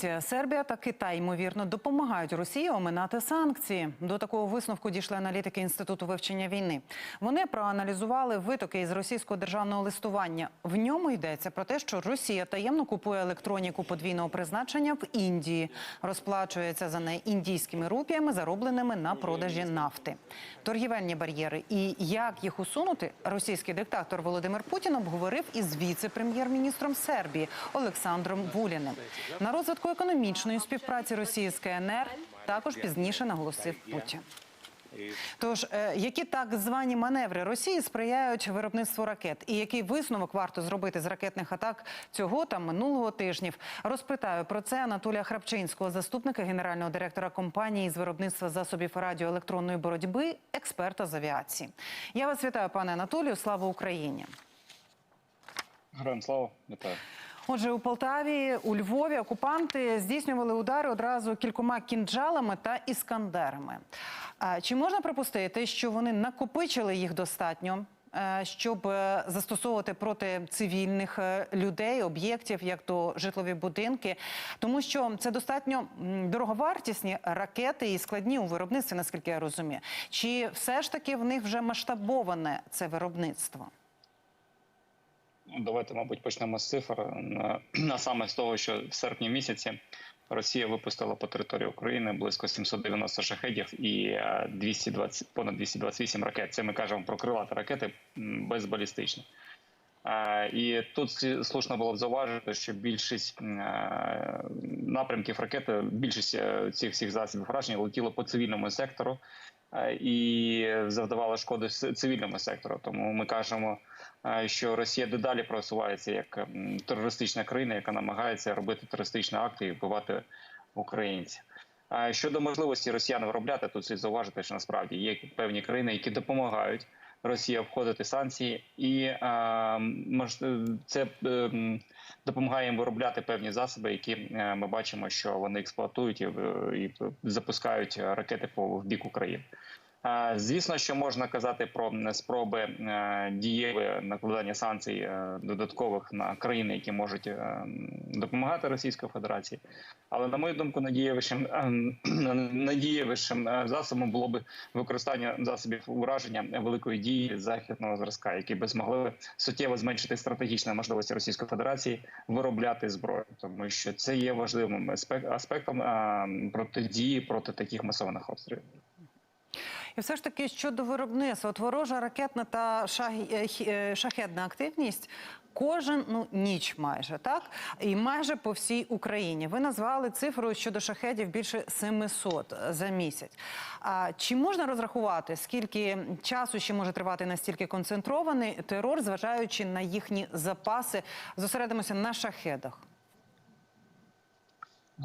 Індія, Сербія та Китай ймовірно допомагають Росії оминати санкції. До такого висновку дійшли аналітики інституту вивчення війни. Вони проаналізували витоки із російського державного листування. В ньому йдеться про те, що Росія таємно купує електроніку подвійного призначення в Індії, розплачується за неї індійськими рупіями, заробленими на продажі нафти. Торгівельні бар'єри і як їх усунути, російський диктатор Володимир Путін обговорив із віце-прем'єр-міністром Сербії Олександром Вуліним. На розвитку економічної співпраці Росії з КНР також пізніше наголосив Путін. Тож, е, які так звані маневри Росії сприяють виробництву ракет, і який висновок варто зробити з ракетних атак цього та минулого тижнів? Розпитаю про це Анатолія Храпчинського, заступника генерального директора компанії з виробництва засобів радіоелектронної боротьби, експерта з авіації. Я вас вітаю, пане Анатолію. Слава Україні! Героям слава, вітаю. Отже, у Полтаві, у Львові окупанти здійснювали удари одразу кількома кінджалами та іскандерами. Чи можна припустити, що вони накопичили їх достатньо? е, Щоб е, застосовувати проти цивільних е, людей, об'єктів, як то житлові будинки, тому що це достатньо дороговартісні ракети і складні у виробництві, наскільки я розумію. Чи все ж таки в них вже масштабоване це виробництво? Ну, Давайте, мабуть, почнемо з цифр. На- саме з того, що в серпні місяці Росія випустила по території України близько 790 шахедів і е, 220, понад 228 ракет. Це ми кажемо про крилаті ракети м, безбалістичні. І тут слушно було б зауважити, що більшість напрямків ракети, більшість е, цих всіх засобів враження летіло по цивільному сектору і завдавала шкоди цивільному сектору. Тому ми кажемо, що Росія дедалі просувається як терористична країна, яка намагається робити терористичні акти і вбивати українців. Щодо можливості росіян виробляти, тут слід зауважити, що насправді є певні країни, які допомагають Росії обходити санкції, і а, це е, допомагає їм виробляти певні засоби, які е, ми бачимо, що вони експлуатують е, і запускають ракети по в бік України. Звісно, що можна казати про спроби е, дієве накладання санкцій е, додаткових на країни, які можуть е, допомагати Російській Федерації. Але на мою думку, надієвішим е, надієвішим е, засобом було б використання засобів ураження великої дії західного зразка, які би змогли суттєво зменшити стратегічні можливості Російської Федерації виробляти зброю, тому що це є важливим аспек- аспектом е, протидії проти таких масованих обстрілів. І все ж таки щодо виробництва, от ворожа ракетна та шаг- е, е, активність кожен ну ніч майже так і майже по всій Україні. Ви назвали цифру щодо шахедів більше 700 за місяць. А чи можна розрахувати, скільки часу ще може тривати настільки концентрований терор, зважаючи на їхні запаси? Зосередимося на шахедах.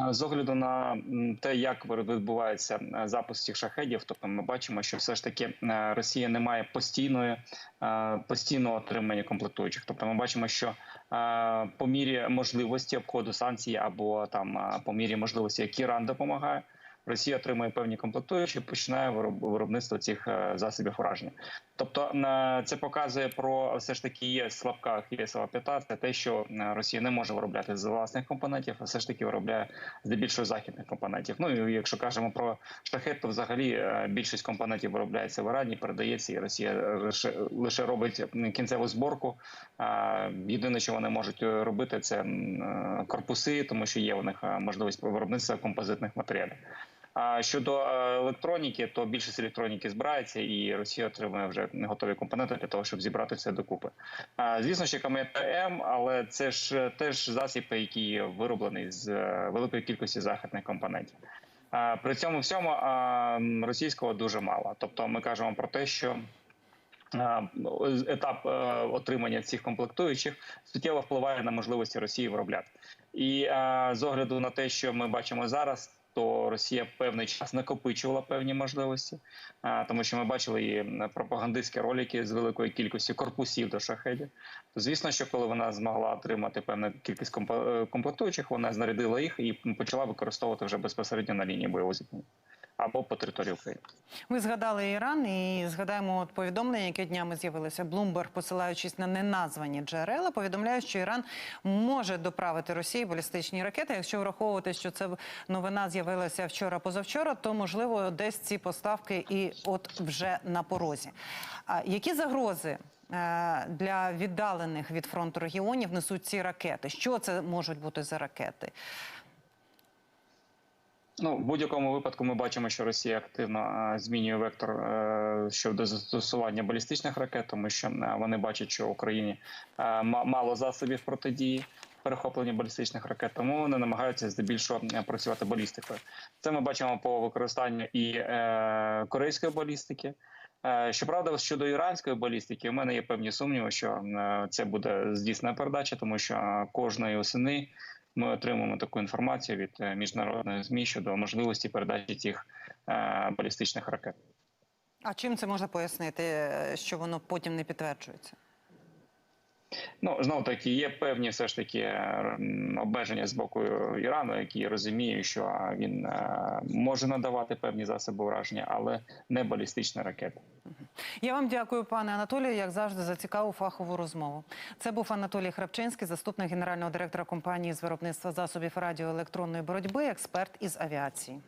З огляду на те, як відбувається е, запуск цих шахедів, тобто ми бачимо, що все ж таки е, Росія не має постійної е, постійного отримання комплектуючих. Тобто, ми бачимо, що е, по мірі можливості обходу санкцій або там е, по мірі можливості, як Іран допомагає. Росія отримує певні комплектуючі, починає вироб- виробництво цих е, засобів ураження. Тобто е, це показує про все ж таки є слабка Ахіллесова п'ята. Це те, що е, Росія не може виробляти з власних компонентів, а все ж таки виробляє здебільшого західних компонентів. Ну і якщо кажемо про шахет, то взагалі е, більшість компонентів виробляється в Ірані, передається, і Росія лише лише робить кінцеву зборку. Єдине, що вони можуть робити, це корпуси, тому що є у них можливість виробництва композитних матеріалів. А щодо е, електроніки, то більшість електроніки збирається, і Росія отримує вже готові компоненти для того, щоб зібрати це докупи. Звісно, що КМТМ, але це ж е, теж засіб, який вироблений з е, великої кількості західних компонентів. При цьому всьому російського дуже мало. Тобто, ми кажемо про те, що етап отримання цих комплектуючих суттєво впливає на можливості Росії виробляти. І з огляду на те, що ми бачимо зараз. То Росія певний час накопичувала певні можливості, тому що ми бачили і пропагандистські ролики з великою кількістю корпусів до шахедів. То звісно, що коли вона змогла отримати певну кількість е, комплектуючих, вона знарядила їх і почала використовувати вже безпосередньо на лінії бойового зіткнення. Або по території України. Ви згадали Іран і згадаємо от повідомлення, яке днями з'явилося. Блумберг, посилаючись на неназвані джерела, повідомляє, що Іран може доправити Росії балістичні ракети. Якщо враховувати, що це новина з'явилася вчора-позавчора, то можливо десь ці поставки і от вже на порозі. А які загрози? е, Для віддалених від фронту регіонів несуть ці ракети. Що це можуть бути за ракети? Ну, в будь-якому випадку ми бачимо, що Росія активно е, змінює вектор е, щодо застосування балістичних ракет, тому що е, вони бачать, що в Україні мало засобів протидії перехопленню балістичних ракет, тому вони намагаються здебільшого працювати балістикою. Це ми бачимо по використанню і корейської балістики. Щоправда, щодо іранської балістики, у мене є певні сумніви, що це буде здійснена передача, тому що кожної осени ми отримуємо таку інформацію від е, міжнародних змі щодо можливості передачі цих е, балістичних ракет. А чим це можна пояснити, е, що воно потім не підтверджується? Ну знову таки є певні все ж таки обмеження з боку Ірану, які розуміють, що він е, може надавати певні засоби ураження, але не балістичні ракети. Я вам дякую, пане Анатолію, як завжди, за цікаву фахову розмову. Це був Анатолій Храпчинський, заступник генерального директора компанії з виробництва засобів радіоелектронної боротьби, експерт із авіації.